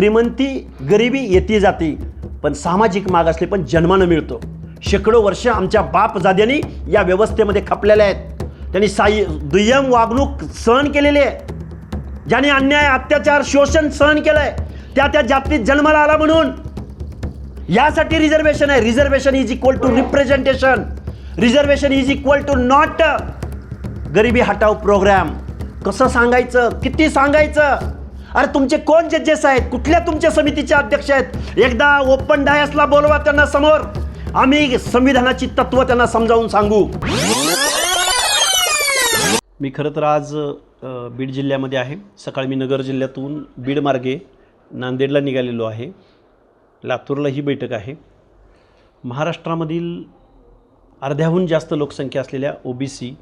श्रीमंती गरिबी येते जाते पण सामाजिक मागासले पण जन्मानं मिळतो. शेकडो वर्ष आमच्या बापजाद्यांनी या व्यवस्थेमध्ये खपलेल्या आहेत. त्यांनी साई दुय्यम वागणूक सहन केलेली आहे. ज्याने अन्याय अत्याचार शोषण सहन केलंय त्या त्या जातीत जन्माला आला म्हणून. यासाठी रिझर्वेशन आहे. Reservation is equal to representation reservation is equal to not गरिबी हटाव प्रोग्राम कसं सांगायचं? किती सांगायचं? अरे तुमचे कोण जजेस आहेत? कुठल्या तुमच्या समितीचे अध्यक्ष आहेत? एकदा ओपन डायसला बोलवा त्यांना समोर. आम्ही संविधानाची तत्व त्यांना समजावून सांगू. मी खरं तर आज बीड जिल्ह्यामध्ये आहे. सकाळी मी नगर जिल्ह्यातून बीड मार्गे नांदेडला निघालेलो आहे. लातूरला ही बैठक आहे. महाराष्ट्रामधील अर्ध्याहून जास्त लोकसंख्या असलेल्या ओ बी सी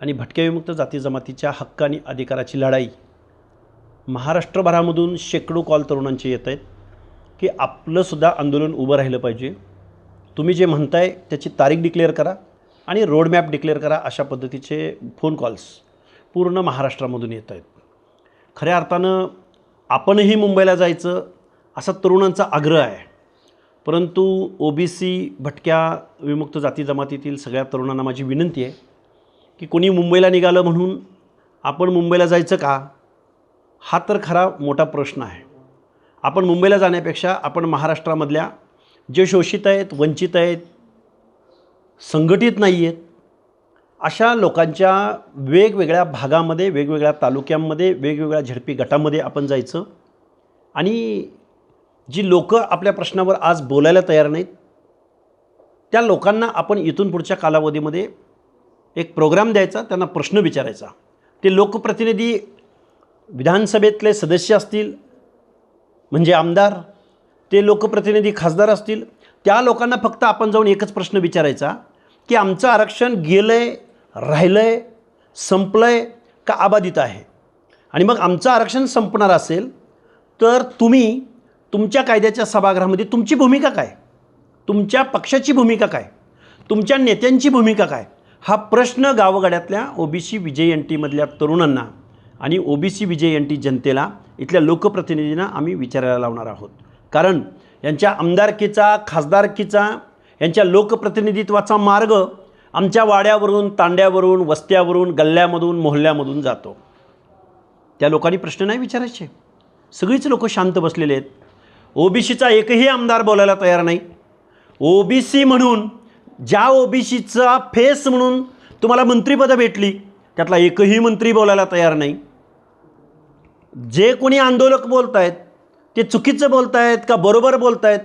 आणि भटक्या विमुक्त जाती जमातीच्या हक्क आणि अधिकाराची लढाई महाराष्ट्रभरामधून शेकडो कॉल तरुणांचे येत आहेत की आपलंसुद्धा आंदोलन उभं राहिलं पाहिजे. तुम्ही जे म्हणताय त्याची तारीख डिक्लेअर करा आणि रोडमॅप डिक्लेअर करा अशा पद्धतीचे फोन कॉल्स पूर्ण महाराष्ट्रामधून येत आहेत. खऱ्या अर्थानं आपणही मुंबईला जायचं असा तरुणांचा आग्रह आहे. परंतु ओ बी सी भटक्या विमुक्त जाती जमातीतील सगळ्या तरुणांना माझी विनंती आहे की कोणी मुंबईला निघालं म्हणून आपण मुंबईला जायचं का? हा तर खरा मोठा प्रश्न आहे. आपण मुंबईला जाण्यापेक्षा आपण महाराष्ट्रामधल्या जे शोषित आहेत वंचित आहेत संघटित नाही आहेत अशा लोकांच्या वेगवेगळ्या भागामध्ये वेगवेगळ्या तालुक्यांमध्ये वेगवेगळ्या झडपी गटामध्ये आपण जायचं. आणि जी लोकं आपल्या प्रश्नावर आज बोलायला तयार नाहीत त्या लोकांना आपण इथून पुढच्या कालावधीमध्ये एक प्रोग्राम द्यायचा त्यांना प्रश्न विचारायचा. ते लोकप्रतिनिधी विधानसभेतले सदस्य असतील म्हणजे आमदार ते लोकप्रतिनिधी खासदार असतील त्या लोकांना फक्त आपण जाऊन एकच प्रश्न विचारायचा की आमचं आरक्षण गेलं आहे राहिलं आहे संपलं आहे का अबाधित आहे? आणि मग आमचं आरक्षण संपणार असेल तर तुम्ही तुमच्या कायद्याच्या सभागृहामध्ये तुमची भूमिका काय? तुमच्या पक्षाची भूमिका काय? तुमच्या नेत्यांची भूमिका काय? हा प्रश्न गावगाड्यातल्या ओ बी सी विजय एन टीमधल्या तरुणांना आणि O B C VJ N T जनतेला इथल्या लोकप्रतिनिधींना आम्ही विचारायला लावणार आहोत. कारण यांच्या आमदारकीचा खासदारकीचा यांच्या लोकप्रतिनिधित्वाचा मार्ग आमच्या वाड्यावरून तांड्यावरून वस्त्यावरून गल्ल्यामधून मोहल्ल्यामधून जातो. त्या लोकांनी प्रश्न नाही विचारायचे. सगळीच लोक शांत बसलेले आहेत. ओ बी सीचा एकही आमदार बोलायला तयार नाही. ओ बी सी म्हणून ज्या ओ बी सीचा फेस म्हणून तुम्हाला मंत्रिपदं भेटली त्यातला एकही मंत्री बोलायला तयार नाही. जे कोणी आंदोलक बोलत आहेत ते चुकीचं बोलत आहेत का बरोबर बोलत आहेत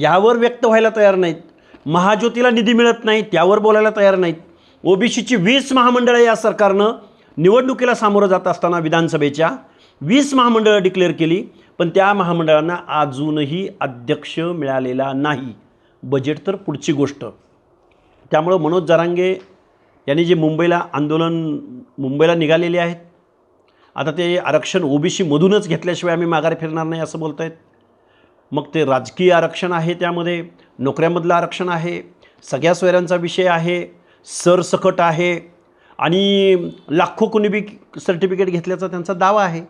यावर व्यक्त व्हायला तयार नाहीत. महाज्योतीला निधी मिळत नाही त्यावर बोलायला तयार नाहीत. ओ बी सीची वीस महामंडळं या सरकारनं निवडणुकीला सामोरं जात असताना विधानसभेच्या वीस महामंडळं डिक्लेअर केली पण त्या महामंडळांना अजूनही अध्यक्ष मिळालेला नाही. बजेट तर पुढची गोष्ट. त्यामुळं मनोज जरांगे यांनी जे मुंबईला आंदोलन मुंबईला निघालेले आहेत आता ते आरक्षण ओ बी सीमधूनच घेतल्याशिवाय आम्ही माघार फिरणार नाही असं बोलत आहेत मग ते राजकीय आरक्षण आहे त्यामध्ये नोकऱ्यामधलं आरक्षण आहे सगळ्या सोयऱ्यांचा विषय आहे सरसकट आहे आणि लाखो कुणबी सर्टिफिकेट घेतल्याचा त्यांचा दावा आहे.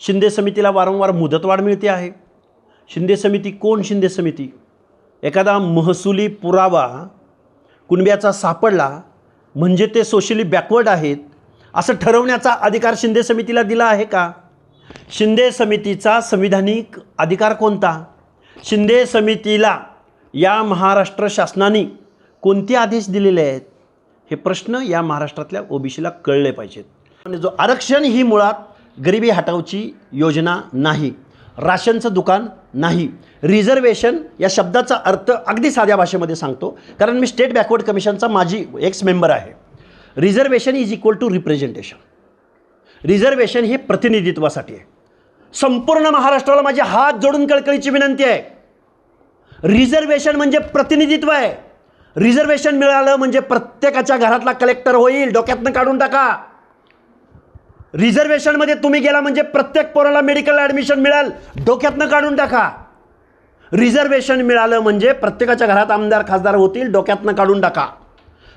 शिंदे समितीला वारंवार मुदतवाढ मिळते आहे. शिंदे समिती कोण शिंदे समिती? एखादा महसुली पुरावा कुणब्याचा सापडला म्हणजे ते सोशली बॅकवर्ड आहेत असं ठरवण्याचा अधिकार शिंदे समितीला दिला आहे का? शिंदे समितीचा संविधानिक अधिकार कोणता? शिंदे समितीला या महाराष्ट्र शासनाने कोणते आदेश दिलेले आहेत? हे प्रश्न या महाराष्ट्रातल्या ओबीसीला कळले पाहिजेत. आणि जो आरक्षण ही मुळात गरिबी हटावची योजना नाही राशनचं दुकान नाही रिझर्वेशन या शब्दाचा अर्थ अगदी साध्या भाषेमध्ये सांगतो. कारण मी स्टेट बॅकवर्ड कमिशनचा माझी एक्स मेंबर आहे. Reservation is equal to representation reservation हे प्रतिनिधित्वासाठी आहे. संपूर्ण महाराष्ट्राला माझी हात जोडून कळकळीची विनंती आहे. रिझर्वेशन म्हणजे प्रतिनिधित्व आहे. रिझर्वेशन मिळालं म्हणजे प्रत्येकाच्या घरातला कलेक्टर होईल. डोक्यातनं काढून टाका. रिझर्वेशनमध्ये तुम्ही गेला म्हणजे प्रत्येक पोराला मेडिकल ॲडमिशन मिळेल. डोक्यातनं काढून टाका. रिझर्वेशन मिळालं म्हणजे प्रत्येकाच्या घरात आमदार खासदार होतील. डोक्यातनं काढून टाका.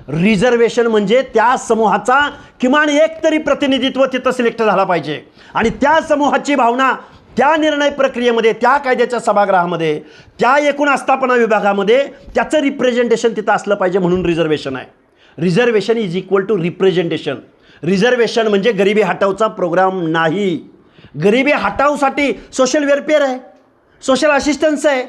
रिझर्वेशन म्हणजे त्या समूहाचा किमान एक तरी प्रतिनिधित्व तिथं सिलेक्ट झाला पाहिजे. आणि त्या समूहाची भावना त्या निर्णय प्रक्रियेमध्ये त्या कायद्याच्या सभागृहामध्ये त्या एकूण आस्थापना विभागामध्ये त्याचं रिप्रेझेंटेशन तिथं असलं पाहिजे म्हणून रिझर्वेशन आहे. Reservation is equal to representation reservation म्हणजे गरिबी हटावचा प्रोग्राम नाही. गरिबी हटावसाठी सोशल वेलफेअर आहे. सोशल असिस्टन्स आहे.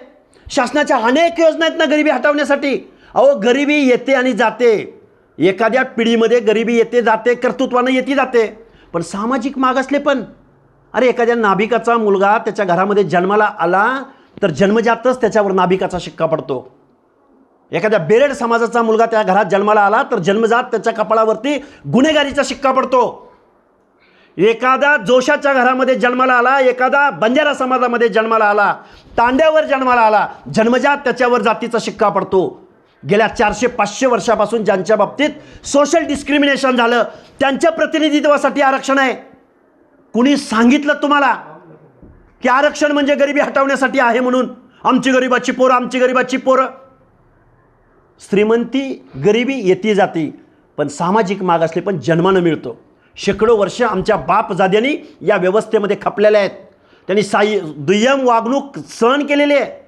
शासनाच्या अनेक योजना आहेत ना गरिबी हटवण्यासाठी. अहो गरिबी येते आणि जाते. एखाद्या पिढीमध्ये गरिबी येते जाते कर्तृत्वानं येते जाते. पण सामाजिक मागासले पण. अरे एखाद्या नाभिकाचा मुलगा त्याच्या घरामध्ये जन्माला आला तर जन्मजातच त्याच्यावर नाभिकाचा शिक्का पडतो. एखाद्या बेरेड समाजाचा मुलगा त्या घरात जन्माला आला तर जन्मजात त्याच्या कपाळावरती गुन्हेगारीचा शिक्का पडतो. एखादा जोशाच्या घरामध्ये जन्माला आला एखादा बंजारा समाजामध्ये जन्माला आला तांड्यावर जन्माला आला जन्मजात त्याच्यावर जातीचा शिक्का पडतो. गेल्या चारशे पाचशे वर्षापासून ज्यांच्या बाबतीत सोशल डिस्क्रिमिनेशन झालं त्यांच्या प्रतिनिधित्वासाठी आरक्षण आहे. कुणी सांगितलं तुम्हाला की आरक्षण म्हणजे गरिबी हटवण्यासाठी आहे म्हणून? आमची गरिबाची पोरं आमची गरिबाची पोरं. श्रीमंती गरिबी येते जाते पण सामाजिक मागासले पण जन्मानं मिळतो. शेकडो वर्ष आमच्या बापजाद्यांनी या व्यवस्थेमध्ये खपलेल्या आहेत. त्यांनी साई दुय्यम वागणूक सहन केलेली आहे.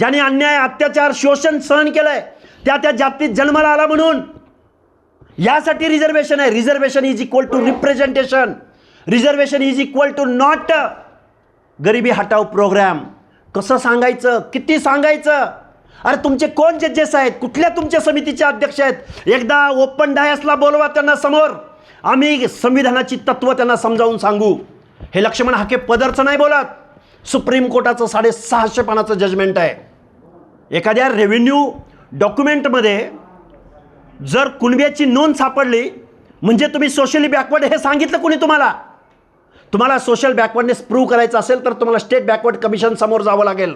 ज्याने अन्याय अत्याचार शोषण सहन केलं आहे त्या त्या जातीत जन्माला आला म्हणून. यासाठी रिझर्वेशन आहे. Reservation is equal to representation reservation is equal to not गरिबी हटाव प्रोग्राम कसं सांगायचं? किती सांगायचं? अरे तुमचे कोण जजेस आहेत? कुठल्या तुमच्या समितीचे अध्यक्ष आहेत? एकदा ओपन डायसला बोलवा त्यांना समोर. आम्ही संविधानाची तत्त्व त्यांना समजावून सांगू. हे लक्ष्मण हाके पदरचं नाही बोलत. सुप्रीम कोर्टाचं साडेसहाशे पानाचं जजमेंट आहे. एखाद्या रेव्हेन्यू डॉक्युमेंटमध्ये जर कुणब्याची नोंद सापडली म्हणजे तुम्ही सोशली बॅकवर्ड हे सांगितलं कोणी तुम्हाला? तुम्हाला सोशल बॅकवर्डनेस प्रूव्ह करायचं असेल तर तुम्हाला स्टेट बॅकवर्ड कमिशन समोर जावं लागेल.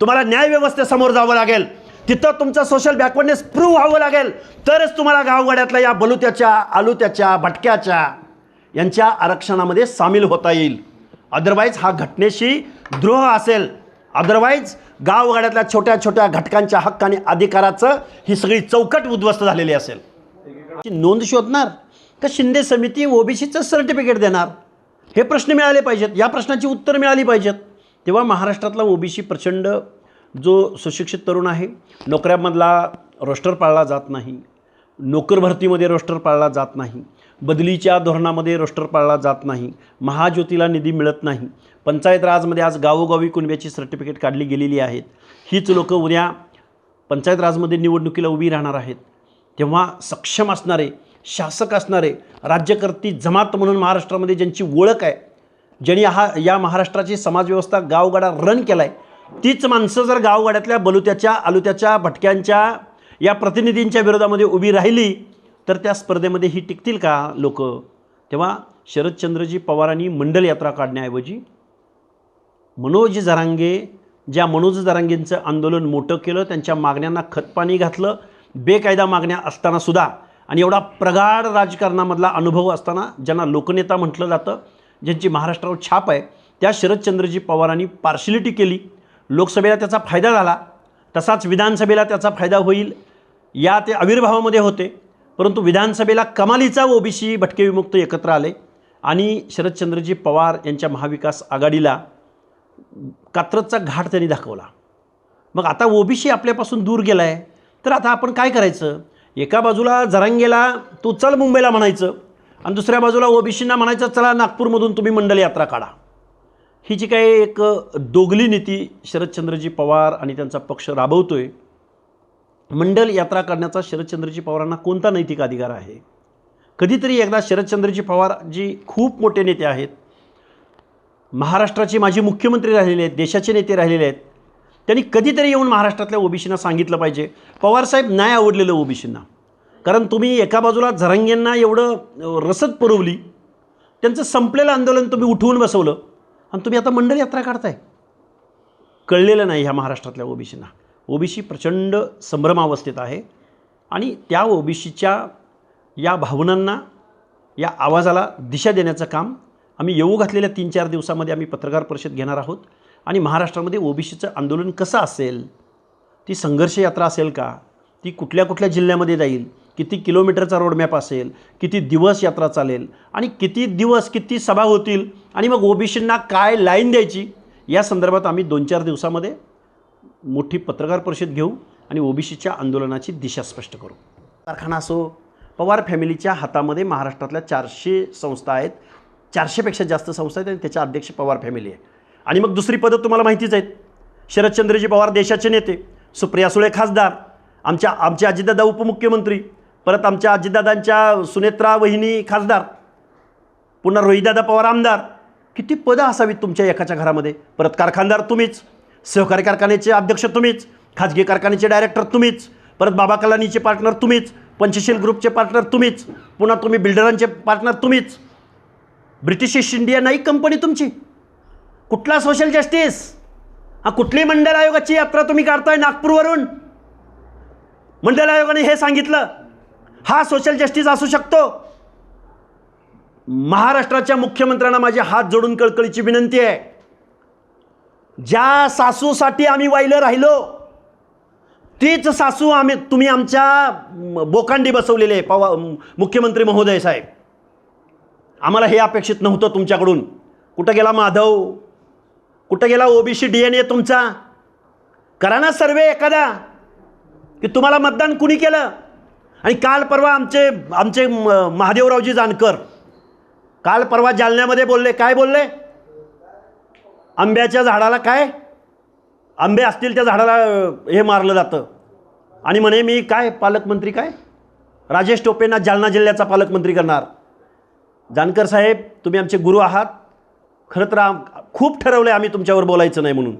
तुम्हाला न्यायव्यवस्थेसमोर जावं लागेल. तिथं तुमचं सोशल बॅकवर्डनेस प्रूव्ह व्हावं लागेल. तरच तुम्हाला गावगाड्यातल्या या बलुत्याच्या आलुत्याच्या भटक्याच्या यांच्या आरक्षणामध्ये सामील होता येईल. अदरवाईज हा घटनेशी द्रोह असेल. अदरवाईज गावगाड्यातल्या छोट्या छोट्या घटकांच्या हक्क आणि अधिकाराचं ही सगळी चौकट उद्ध्वस्त झालेली असेल. नोंद शोधणार का शिंदे समिती ओबीसीचं सर्टिफिकेट देणार? हे प्रश्न मिळाले पाहिजेत. या प्रश्नाची उत्तर मिळाली पाहिजेत. तेव्हा महाराष्ट्रातला ओबीसी प्रचंड जो सुशिक्षित तरुण आहे नोकऱ्यामधला रोस्टर पाळला जात नाही. नोकर भरतीमध्ये रोस्टर पाळला जात नाही. बदलीच्या धोरणामध्ये रोस्टर पाळला जात नाही महाज्योतीला निधी मिळत नाही. पंचायत राजमध्ये आज गावोगावी कुणब्याची सर्टिफिकेट काढली गेलेली आहेत. हीच लोकं उद्या पंचायत राजमध्ये निवडणुकीला उभी राहणार आहेत. तेव्हा सक्षम असणारे शासक असणारे राज्यकर्ती जमात म्हणून महाराष्ट्रामध्ये ज्यांची ओळख आहे ज्यांनी हा या महाराष्ट्राची समाजव्यवस्था गावगाडा रन केला आहे तीच माणसं जर गावगाड्यातल्या बलुत्याच्या आलुत्याच्या भटक्यांच्या या प्रतिनिधींच्या विरोधामध्ये उभी राहिली तर त्या स्पर्धेमध्ये ही टिकतील का लोक? तेव्हा शरदचंद्रजी पवारांनी मंडल यात्रा काढण्याऐवजी मनोज जरांगे ज्या मनोज जरांगेंचं आंदोलन मोठं केलं त्यांच्या मागण्यांना खतपाणी घातलं बेकायदा मागण्या असताना सुद्धा आणि एवढा प्रगाढ राजकारणामधला अनुभव असताना ज्यांना लोकनेता म्हटलं जातं ज्यांची महाराष्ट्रावर छाप आहे त्या शरदचंद्रजी पवारांनी पार्शिलिटी केली. लोकसभेला त्याचा फायदा झाला. तसाच विधानसभेला त्याचा फायदा होईल. या ते आविर्भावामध्ये होते. परंतु विधानसभेला कमालीचा ओबीसी भटके विमुक्त एकत्र आले आणि शरदचंद्रजी पवार यांच्या महाविकास आघाडीला कात्रजचा घाट त्यांनी दाखवला. मग आता ओबीसी आपल्यापासून दूर गेला आहे तर आता आपण काय करायचं? एका बाजूला जरांगेला तू चल मुंबईला म्हणायचं आणि दुसऱ्या बाजूला ओबीसींना म्हणायचं चला नागपूरमधून तुम्ही मंडल यात्रा काढा. ही जी काही एक दोगली नीती शरदचंद्रजी पवार आणि त्यांचा पक्ष राबवतो आहे मंडल यात्रा करण्याचा शरदचंद्रजी पवारांना कोणता नैतिक अधिकार आहे? कधीतरी एकदा शरदचंद्रजी पवार जी खूप मोठे नेते आहेत महाराष्ट्राचे माजी मुख्यमंत्री राहिलेले आहेत देशाचे नेते राहिलेले आहेत त्यांनी कधीतरी येऊन महाराष्ट्रातल्या ओबीसींना सांगितलं पाहिजे. पवारसाहेब नाही आवडलेलं ओबीसींना. कारण तुम्ही एका बाजूला झरंगेंना एवढं रसद पुरवली त्यांचं संपलेलं आंदोलन तुम्ही उठवून बसवलं आणि तुम्ही आता मंडल यात्रा काढताय. कळलेलं नाही ह्या महाराष्ट्रातल्या ओबीसींना. ओबीसी प्रचंड संभ्रमावस्थेत आहे आणि त्या ओबीसीच्या या भावनांना या आवाजाला दिशा देण्याचं काम आम्ही येऊ घातलेल्या तीन चार दिवसामध्ये आम्ही पत्रकार परिषद घेणार आहोत. आणि महाराष्ट्रामध्ये ओबीसीचं आंदोलन कसं असेल ती संघर्ष यात्रा असेल का ती कुठल्या कुठल्या जिल्ह्यामध्ये जाईल किती किलोमीटरचा रोडमॅप असेल किती दिवस यात्रा चालेल आणि किती दिवस किती सभा होतील आणि मग ओबीसींना काय लाईन द्यायची या संदर्भात आम्ही दोन चार दिवसामध्ये मोठी पत्रकार परिषद घेऊ आणि ओबीसीच्या आंदोलनाची दिशा स्पष्ट करू. कारखाना असो पवार फॅमिलीच्या हातामध्ये महाराष्ट्रातल्या चारशे संस्था आहेत. चारशेपेक्षा जास्त संस्था आहेत आणि त्याच्या अध्यक्ष पवार फॅमिली आहे. आणि मग दुसरी पदं तुम्हाला माहितीच आहेत. शरदचंद्रजी पवार देशाचे नेते सुप्रिया सुळे खासदार आमच्या आमचे अजितदादा उपमुख्यमंत्री परत आमच्या अजितदादांच्या सुनेत्रा वहिनी खासदार पुन्हा रोहितदादा पवार आमदार. किती पदं असावीत तुमच्या एकाच्या घरामध्ये? परत कारखानदार तुम्हीच. सहकारी कारखान्याचे अध्यक्ष तुम्हीच खाजगी कारखान्याचे डायरेक्टर तुम्हीच परत बाबा कलानीचे पार्टनर तुम्हीच पंचशील ग्रुपचे पार्टनर तुम्हीच पुन्हा तुम्ही बिल्डरांचे पार्टनर तुम्हीच. ब्रिटिश ईस्ट इंडिया नाही कंपनी तुमची. कुठला सोशल जस्टिस हा कुठली मंडळ आयोगाची यात्रा तुम्ही काढताय नागपूरवरून? मंडळ आयोगाने हे सांगितलं. हा सोशल जस्टिस असू शकतो. महाराष्ट्राच्या मुख्यमंत्र्यांना माझे हात जोडून कळकळीची विनंती आहे. ज्या सासूसाठी आम्ही वाहिलं राहिलो तीच सासू आम्ही तुम्ही आमच्या बोकांडी बसवलेले आहे पवा मुख्यमंत्री महोदय साहेब. आम्हाला हे अपेक्षित नव्हतं तुमच्याकडून. कुठं गेला माधव? कुठं गेला ओबीसी डी एन ए तुमचा? करा ना सर्वे एखादा. की तुम्हाला मतदान कुणी केलं? आणि काल परवा आमचे आमचे म- महादेवरावजी जानकर. काल परवा जालन्यामध्ये बोलले काय बोलले? आंब्याच्या झाडाला काय? आंबे असतील त्या झाडाला हे मारलं जातं. आणि म्हणे मी काय पालकमंत्री काय? राजेश टोपेंना जालना जिल्ह्याचा पालकमंत्री करणार. जानकर साहेब तुम्ही आमचे गुरु आहात. खरं तर आम- खूप ठरवलं आहे आम्ही तुमच्यावर बोलायचं नाही म्हणून.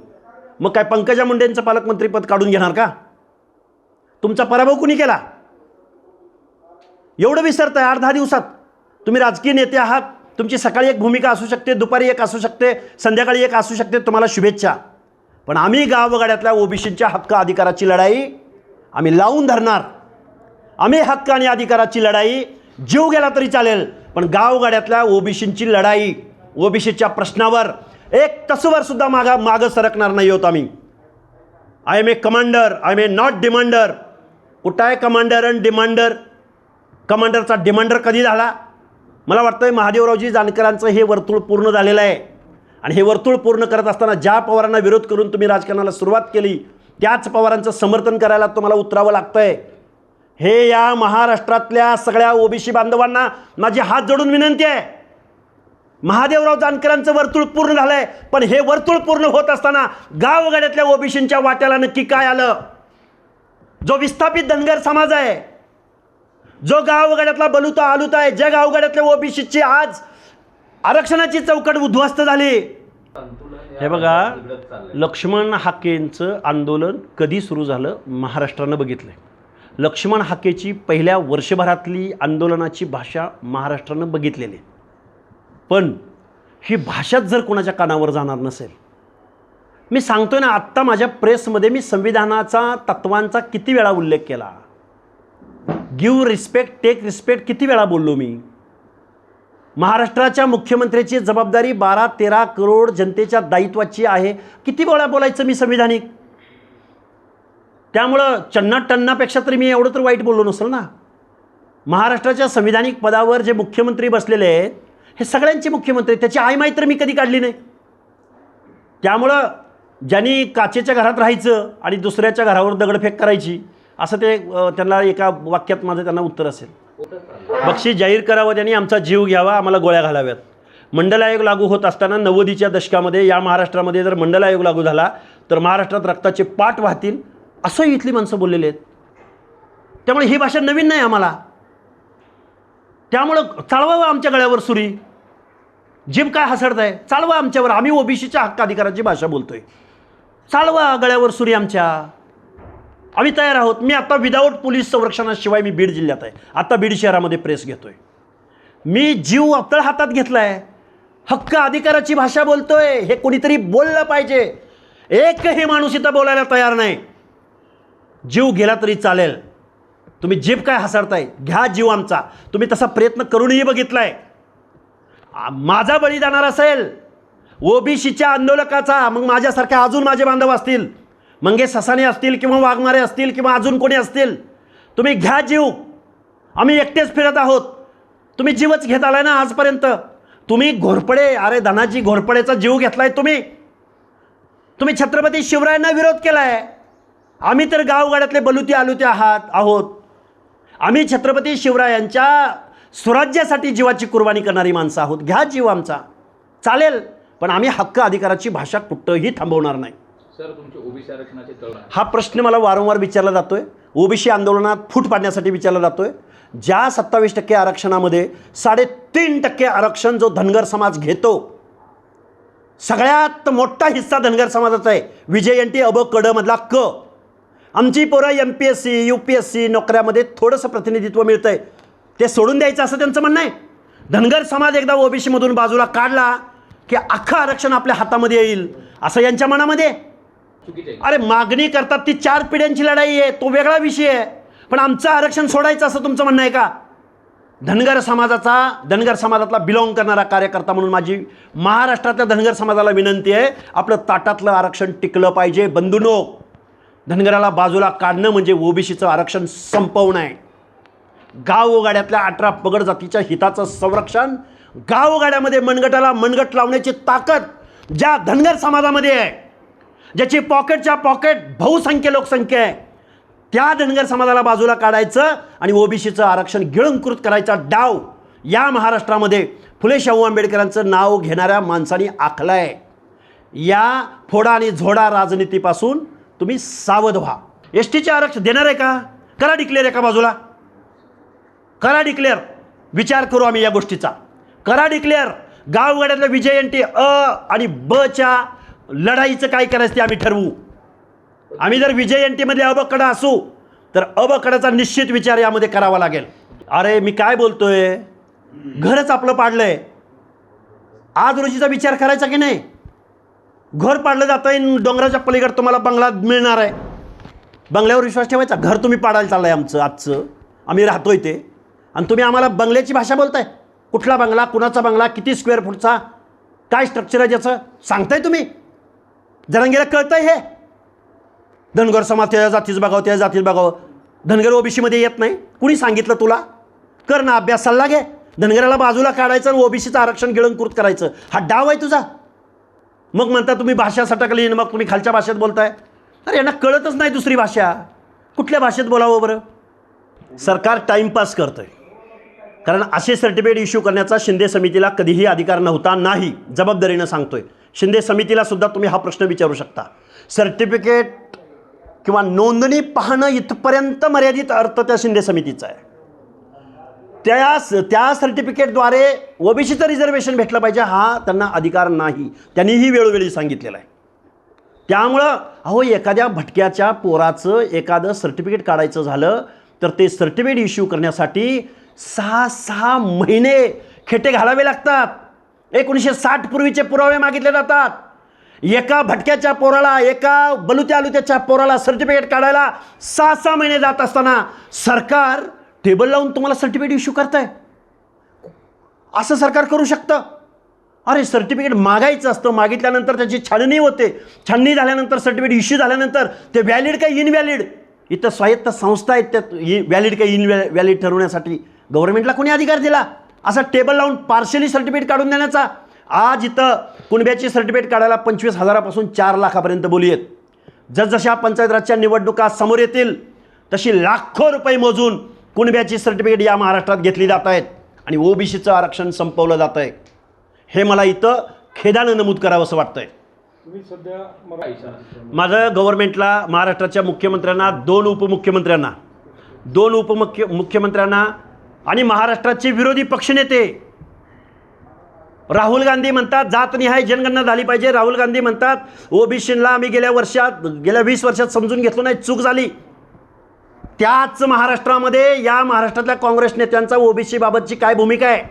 मग काय पंकजा मुंडेंचं पालकमंत्रीपद काढून घेणार का? तुमचा पराभव कुणी केला? एवढं विसरतं आहे आठ दहा दिवसात. तुम्ही राजकीय नेते आहात. तुमची सकाळी एक भूमिका असू शकते दुपारी एक असू शकते संध्याकाळी एक असू शकते तुम्हाला शुभेच्छा. पण आम्ही गावगाड्यातल्या ओबीसींच्या हक्क अधिकाराची लढाई आम्ही लावून धरणार. आम्ही हक्क आणि अधिकाराची लढाई जीव गेला तरी चालेल पण गावगाड्यातल्या ओबीसींची लढाई ओबीसीच्या प्रश्नावर एक तसवर सुद्धा मागा मागं सरकणार नाही होत आम्ही. I am a commander I am a not demander कुठं आहे कमांडर अँड डिमांडर कमांडरचा डिमांडर कधी झाला? मला वाटतं महादेवरावजी जानकरांचं हे वर्तुळ पूर्ण झालेलं आहे. आणि हे वर्तुळ पूर्ण करत असताना ज्या पवारांना विरोध करून तुम्ही राजकारणाला सुरुवात केली त्याच पवारांचं समर्थन करायला तुम्हाला उतरावं लागतं आहे हे या महाराष्ट्रातल्या सगळ्या ओबीसी बांधवांना माझी हात जोडून विनंती आहे. महादेवराव जानकरांचं वर्तुळ पूर्ण झालं आहे पण हे वर्तुळ पूर्ण होत असताना गावगाड्यातल्या ओबीसींच्या वाट्याला नक्की काय आलं? जो विस्थापित धनगर समाज आहे जो गावगाड्यातला बलुता आलुता आहे ज्या गावगाड्यातल्या ओबीसीची आज आरक्षणाची चौकट उद्ध्वस्त झाली. हे बघा लक्ष्मण हाकेंचं आंदोलन कधी सुरू झालं महाराष्ट्रानं बघितलं लक्ष्मण हाकेची पहिल्या वर्षभरातली आंदोलनाची भाषा महाराष्ट्रानं बघितलेली. पण ही भाषाच जर कोणाच्या कानावर जाणार नसेल मी सांगतोय ना आत्ता माझ्या प्रेसमध्ये मी संविधानाचा तत्वांचा किती वेळा उल्लेख केला. गिव रिस्पेक्ट टेक रिस्पेक्ट किती वेळा बोललो मी? महाराष्ट्राच्या मुख्यमंत्र्याची जबाबदारी बारा तेरा करोड जनतेच्या दायित्वाची आहे. किती वेळा बोलायचं मी संविधानिक? त्यामुळं चन्ना टन्नापेक्षा तरी मी एवढं तर वाईट बोललो नसेल ना? महाराष्ट्राच्या संविधानिक पदावर जे मुख्यमंत्री बसलेले आहेत हे सगळ्यांचे मुख्यमंत्री त्याची आई माहीत तर मी कधी काढली नाही. त्यामुळं ज्यांनी काचेच्या घरात राहायचं आणि दुसऱ्याच्या घरावर दगडफेक करायची असं ते त्यांना एका वाक्यात माझं त्यांना उत्तर असेल. बक्षीस जाहीर करावं त्यांनी आमचा जीव घ्यावा आम्हाला गोळ्या घालाव्यात. मंडल आयोग लागू होत असताना नव्वदीच्या दशकामध्ये या महाराष्ट्रामध्ये जर मंडल आयोग लागू झाला तर महाराष्ट्रात रक्ताचे पाठ वाहतील असंही इथली माणसं बोललेली आहेत. त्यामुळे ही भाषा नवीन नाही आम्हाला. त्यामुळं चालवावं आमच्या गळ्यावर सुरी. जिम काय हसडत आहे चालवा आमच्यावर. आम्ही ओबीसीच्या हक्क अधिकाराची भाषा बोलतोय. चालवा गळ्यावर सुरी आमच्या. आम्ही तयार आहोत. मी आता विदाऊट पोलीस संरक्षणाशिवाय मी बीड जिल्ह्यात आहे. आता बीड शहरामध्ये प्रेस घेतोय. मी जीव आपतळ हातात घेतला आहे हक्क अधिकाराची भाषा बोलतोय. हे कोणीतरी बोललं पाहिजे. एकही माणूस इथं बोलायला तयार नाही. जीव गेला तरी चालेल. तुम्ही जीभ काय हसडताय? घ्या जीव आमचा. तुम्ही तसा प्रयत्न करूनही बघितलाय. आहे माझा बळी जाणार असेल. ओबीसीच्या आंदोलकाचा. मग माझ्यासारख्या अजून माझे बांधव असतील. मंगे ससाने असतील किंवा वाघमारे असतील किंवा अजून कोणी असतील तुम्ही घ्या जीव. आम्ही एकटेच फिरत आहोत. तुम्ही जीवच घेत आलाय ना आजपर्यंत. तुम्ही घोरपडे अरे धनाजी घोरपडेचा जीव घेतलाय तुम्ही. तुम्ही छत्रपती शिवरायांना विरोध केलाय. आम्ही तर गावगाड्यातले बलुते आलुते आहात आहोत. आम्ही छत्रपती शिवरायांच्या स्वराज्यासाठी जीवाची कुर्बानी करणारी माणसं आहोत. घ्या जीव आमचा. चालेल पण आम्ही हक्क अधिकाराची भाषा कुठंही थांबवणार नाही. सर तुमचे ओबीसी आरक्षणाचे तळ हा प्रश्न मला वारंवार विचारला जातोय. ओबीसी आंदोलनात फूट पाडण्यासाठी विचारला जातोय. ज्या सत्तावीस टक्के आरक्षणामध्ये साडेतीन टक्के आरक्षण जो धनगर समाज घेतो सगळ्यात मोठा हिस्सा धनगर समाजाचा आहे. विजय एन टी अब कडमधला क. आमची पोरं M P S C U P S C नोकऱ्यामध्ये थोडंसं प्रतिनिधित्व मिळतं आहे ते सोडून द्यायचं असं त्यांचं म्हणणं आहे. धनगर समाज एकदा ओबीसीमधून बाजूला काढला की अख्खं आरक्षण आपल्या हातामध्ये येईल असं यांच्या मनामध्ये आहे. अरे मागणी करतात ती चार पिढ्यांची लढाई आहे तो वेगळा विषय आहे. पण आमचं आरक्षण सोडायचं असं तुमचं म्हणणं आहे का? धनगर समाजाचा धनगर समाजातला बिलॉंग करणारा कार्यकर्ता म्हणून माझी महाराष्ट्रातल्या धनगर समाजाला विनंती आहे आपलं ताटातलं आरक्षण टिकलं पाहिजे. बंधुनो धनगराला बाजूला काढणं म्हणजे ओबीसीचं आरक्षण संपवणं आहे. गावगाड्यातल्या अठरा पगड जातीच्या हिताचं संरक्षण गावगाड्यामध्ये मनगटाला मनगट लावण्याची ताकद ज्या धनगर समाजामध्ये आहे ज्याची पॉकेटच्या पॉकेट बहुसंख्य लोकसंख्या आहे. त्या धनगर समाजाला बाजूला काढायचं आणि ओबीसीचं आरक्षण गिळंकृत करायचा डाव या महाराष्ट्रामध्ये फुले शाहू आंबेडकरांचं नाव घेणाऱ्या माणसांनी आखलं आहे या फोडा आणि झोडा राजनीतीपासून तुम्ही सावध व्हा. एस टीचे आरक्षण देणार आहे का? करा डिक्लेअर एका बाजूला. करा डिक्लेअर विचार करू आम्ही या गोष्टीचा. करा डिक्लेअर गावगाड्यातलं विजय एन टी अ आणि बच्या लढाईचं काय करायचं ते आम्ही ठरवू. आम्ही जर विजय एन अबकडा असू तर अबकडाचा निश्चित विचार यामध्ये करावा लागेल. अरे मी काय बोलतोय? घरच आपलं पाडलंय. आज रोजीचा विचार करायचा की नाही? घर पाडलं जातं आहे डोंगराच्या पलीकडे तुम्हाला बंगला मिळणार आहे. बंगल्यावर विश्वास ठेवायचा. घर तुम्ही पाडायला चाललं आहे आमचं आजचं. आम्ही राहतोय ते. आणि तुम्ही आम्हाला बंगल्याची भाषा बोलताय. कुठला बंगला कुणाचा बंगला किती स्क्वेअर फूटचा काय स्ट्रक्चर आहे ज्याचं? सांगताय तुम्ही. जनांगीला कळतंय हे. धनगर समाज त्या जातीच बघावं त्या जातीत बघावं. धनगर ओबीसीमध्ये येत नाही. कुणी सांगितलं तुला? कर ना अभ्यास सल्ला घे. धनगराला बाजूला काढायचं आणि ओबीसीचं आरक्षण गिळंकृत करायचं. हा डाव आहे तुझा. मग म्हणता तुम्ही भाषा सटकली आणि मग तुम्ही खालच्या भाषेत बोलताय. अरे यांना कळतच नाही दुसरी भाषा. कुठल्या भाषेत बोलावं बरं? सरकार टाईमपास करतं आहे कारण असे सर्टिफिकेट इश्यू करण्याचा शिंदे समितीला कधीही अधिकार नव्हता नाही जबाबदारीनं सांगतोय. शिंदे समितीला सुद्धा तुम्ही हा प्रश्न विचारू शकता. सर्टिफिकेट किंवा नोंदणी पाहणं इथपर्यंत मर्यादित अर्थ त्या शिंदे समितीचा आहे. त्या त्या सर्टिफिकेटद्वारे ओबीसीचं रिझर्वेशन भेटलं पाहिजे हा त्यांना अधिकार नाही. त्यांनीही वेळोवेळी सांगितलेलं आहे. त्यामुळं अहो एखाद्या भटक्याच्या पोराचं एखादं सर्टिफिकेट काढायचं झालं तर ते सर्टिफिकेट इश्यू करण्यासाठी सहा सहा महिने खेटे घालावे लागतात. एकोणीसशे साठ पूर्वीचे पुरावे मागितले जातात. एका भटक्याच्या पोराला एका बलुत्या आलुत्याच्या पोराला सर्टिफिकेट काढायला सहा सहा महिने जात असताना सरकार टेबल लावून तुम्हाला सर्टिफिकेट इश्यू करताय. असं सरकार करू शकतं. अरे सर्टिफिकेट मागायचं असतं. मागितल्यानंतर त्याची छाननी होते. छाननी झाल्यानंतर सर्टिफिकेट इश्यू झाल्यानंतर ते व्हॅलिड का इनव्हॅलिड इथं स्वायत्त संस्था आहेत त्यात व्हॅलिड का इनव्हॅ व्हॅलिड ठरवण्यासाठी गव्हर्नमेंटला कोणी अधिकार दिला? असा टेबल लावून पार्शली सर्टिफिकेट काढून देण्याचा. आज इथं कुणब्याची सर्टिफिकेट काढायला पंचवीस हजारापासून चार लाखापर्यंत बोली आहेत. जसजशा पंचायत राजच्या निवडणुका समोर येतील तशी लाखो रुपये मोजून कुणब्याची सर्टिफिकेट या महाराष्ट्रात घेतली जात आहेत. आणि ओबीसीचं आरक्षण संपवलं जात आहे. हे मला इथं खेदानं नमूद करावं असं काय इशारा माझं गव्हर्नमेंटला महाराष्ट्राच्या मुख्यमंत्र्यांना दोन उपमुख्यमंत्र्यांना दोन उपमुख्य मुख्यमंत्र्यांना आणि महाराष्ट्राचे विरोधी पक्षनेते. राहुल गांधी म्हणतात जातनिहाय जनगणना झाली पाहिजे. राहुल गांधी म्हणतात ओबीसीला आम्ही गेल्या वर्षात गेल्या वीस वर्षात समजून घेतलो नाही चूक झाली. त्याच महाराष्ट्रामध्ये या महाराष्ट्रातल्या काँग्रेस नेत्यांचा ओबीसी बाबतची काय भूमिका आहे?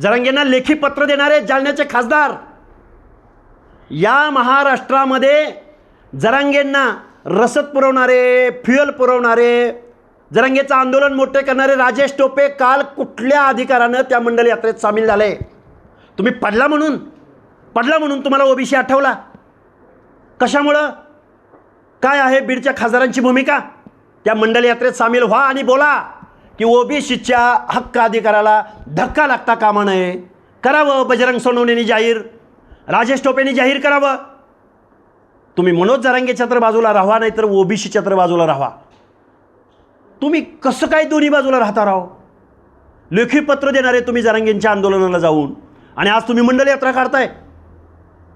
जरांगेंना लेखी पत्र देणारे जालन्याचे खासदार. या महाराष्ट्रामध्ये जरांगेंना रसद पुरवणारे फ्युएल पुरवणारे जरंगेचं आंदोलन मोठे करणारे राजेश टोपे काल कुठल्या अधिकारानं त्या मंडल यात्रेत सामील झाले? तुम्ही पडला म्हणून? पडला म्हणून तुम्हाला ओबीसी आठवला? कशामुळं? काय आहे बीडच्या खासदारांची भूमिका? त्या मंडल यात्रेत सामील व्हा आणि बोला की ओबीसीच्या हक्क अधिकाराला धक्का लागता कामा नये. करावं बजरंग सोनवणेने जाहीर. राजेश टोपेनी जाहीर करावं. तुम्ही मनोज जरांगेच्या तर बाजूला राहा नाहीतर ओबीसीच्या तर बाजूला राहा. तुम्ही कसं काय दोन्ही बाजूला राहता राहो लेखी पत्र देणारे तुम्ही जरांगेंच्या आंदोलनाला जाऊन आणि आज तुम्ही मंडल यात्रा काढताय.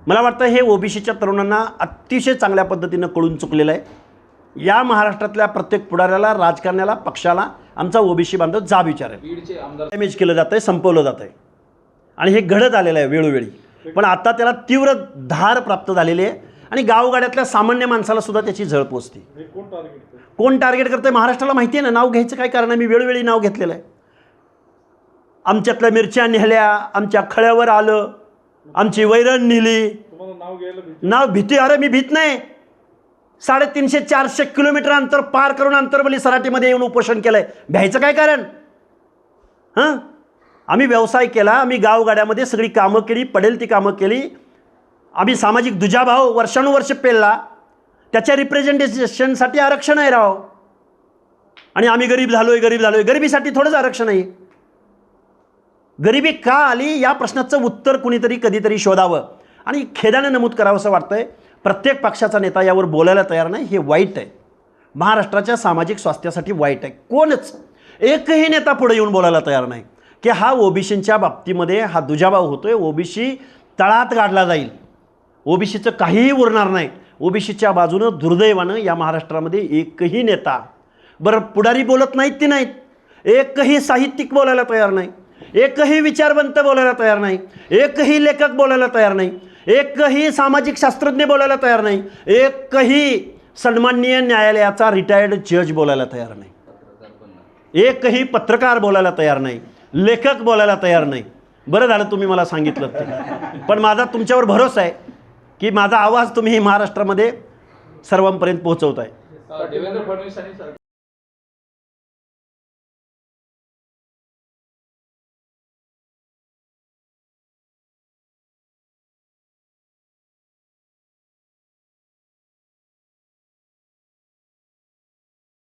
मला वाटतं हे ओबीसीच्या तरुणांना अतिशय चांगल्या पद्धतीनं कळून चुकलेलं आहे. या महाराष्ट्रातल्या प्रत्येक पुढाऱ्याला राजकारण्याला पक्षाला आमचा ओबीसी बांधव जा विचारेल. डॅमेज केलं जातं आहे संपवलं जातं आहे आणि हे घडत आलेलं आहे वेळोवेळी. पण आता त्याला तीव्र धार प्राप्त झालेली आहे. आणि गावगाड्यातल्या सामान्य माणसाला सुद्धा त्याची झळ पोचते. कोण टार्गेट करतं महाराष्ट्राला माहिती आहे ना? नाव घ्यायचं काय कारण आहे? मी वेळोवेळी नाव घेतलेलं आहे. आमच्यातल्या मिरच्या नेहल्या आमच्या खळ्यावर आलं आमची वैरण नेली. नाव भीती नाव भीती? अरे मी भीत नाही. साडेतीनशे चारशे किलोमीटर अंतर पार करून अंतरबली सराटीमध्ये येऊन उपोषण केलंय. भ्यायचं काय कारण? हां? आम्ही व्यवसाय केला आम्ही गावगाड्यामध्ये सगळी कामं केली पडेल ती कामं केली. आम्ही सामाजिक दुजाभाव वर्षानुवर्ष पेलला. त्याच्या रिप्रेझेंटेशनसाठी आरक्षण आहे राव. आणि आम्ही गरीब झालो आहे गरीब झालो आहे गरिबीसाठी थोडंच आरक्षण आहे. गरिबी का आली? या प्रश्नाचं उत्तर कुणीतरी कधीतरी शोधावं. आणि खेदानं नमूद करावं असं वाटतंय. प्रत्येक पक्षाचा नेता यावर बोलायला तयार नाही. हे वाईट आहे. महाराष्ट्राच्या सामाजिक स्वास्थ्यासाठी वाईट आहे. कोणच? एकही नेता पुढे येऊन बोलायला तयार नाही. की हा ओबीसींच्या बाबतीमध्ये हा दुजाभाव होतोय. ओबीसी तळात गाडला जाईल. ओबीसीचं काहीही उरणार नाही. ओबीसीच्या बाजूनं दुर्दैवानं या महाराष्ट्रामध्ये एकही नेता बरं पुढारी बोलत नाहीत ती नाहीत? एकही साहित्यिक बोलायला तयार नाही. एकही विचारवंत बोलायला तयार नाही. एकही लेखक बोलायला तयार नाही. एकही सामाजिक शास्त्रज्ञ बोलायला तयार नाही. एकही सन्माननीय न्यायालयाचा रिटायर्ड जज बोलायला तयार नाही. एकही पत्रकार बोलायला तयार नाही. लेखक बोलायला तयार नाही. बरं झालं तुम्ही मला सांगितलं ते. पण माझा तुमच्यावर भरोसा आहे. की माझा आवाज तुम्ही महाराष्ट्रामध्ये सर्वांपर्यंत पोहोचवताय. आहे